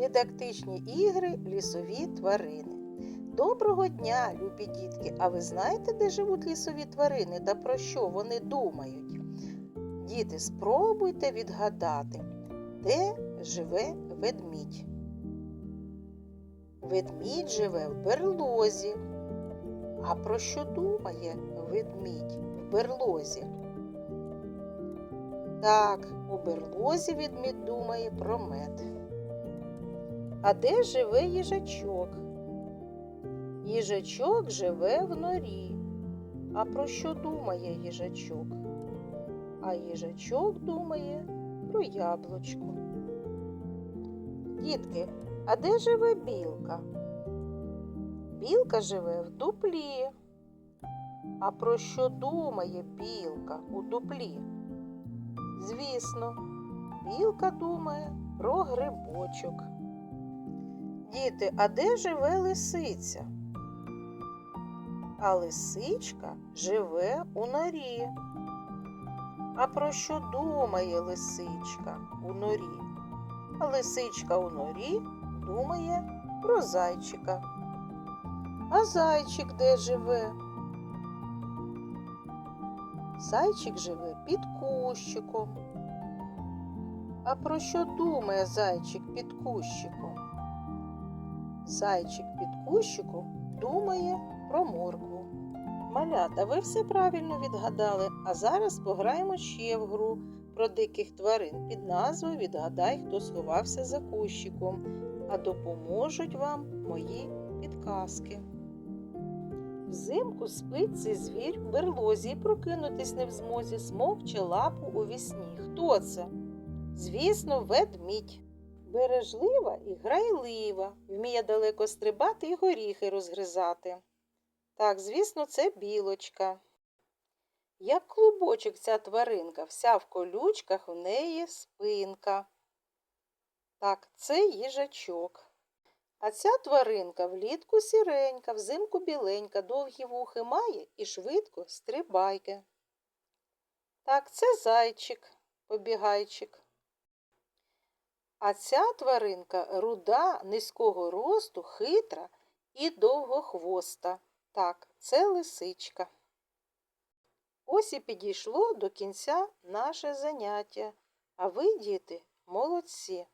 Дидактичні ігри лісові тварини. Доброго дня, любі дітки! А ви знаєте, де живуть лісові тварини та про що вони думають? Діти, спробуйте відгадати, де живе ведмідь. Ведмідь живе в берлозі. А про що думає ведмідь в берлозі? Так, у берлозі ведмідь думає про мед. А де живе їжачок? Їжачок живе в норі. А про що думає їжачок? А їжачок думає про яблучко. Дітки, а де живе білка? Білка живе в дуплі. А про що думає білка у дуплі? Звісно, білка думає про грибочок. Діти, а де живе лисиця? А лисичка живе у норі. А про що думає лисичка у норі? А лисичка у норі думає про зайчика. А зайчик де живе? Зайчик живе під кущиком. А про що думає зайчик під кущиком? Зайчик під кущиком думає про моркву. Малята, ви все правильно відгадали, а зараз пограємо ще в гру про диких тварин під назвою Відгадай, хто сховався за кущиком, а допоможуть вам мої підказки. Взимку спить цей звір в берлозі і прокинутись не в змозі, смокче лапу у вісні. Хто це? Звісно, ведмідь. Бережлива і грайлива, вміє далеко стрибати і горіхи розгризати. Так, звісно, це білочка. Як клубочок ця тваринка, вся в колючках в неї спинка. Так, це їжачок. А ця тваринка влітку сіренька, взимку біленька, довгі вухи має і швидко стрибайке. Так, це зайчик, побігайчик. А ця тваринка руда, низького росту, хитра і довгохвоста. Так, це лисичка. Ось і підійшло до кінця наше заняття. А ви, діти, молодці.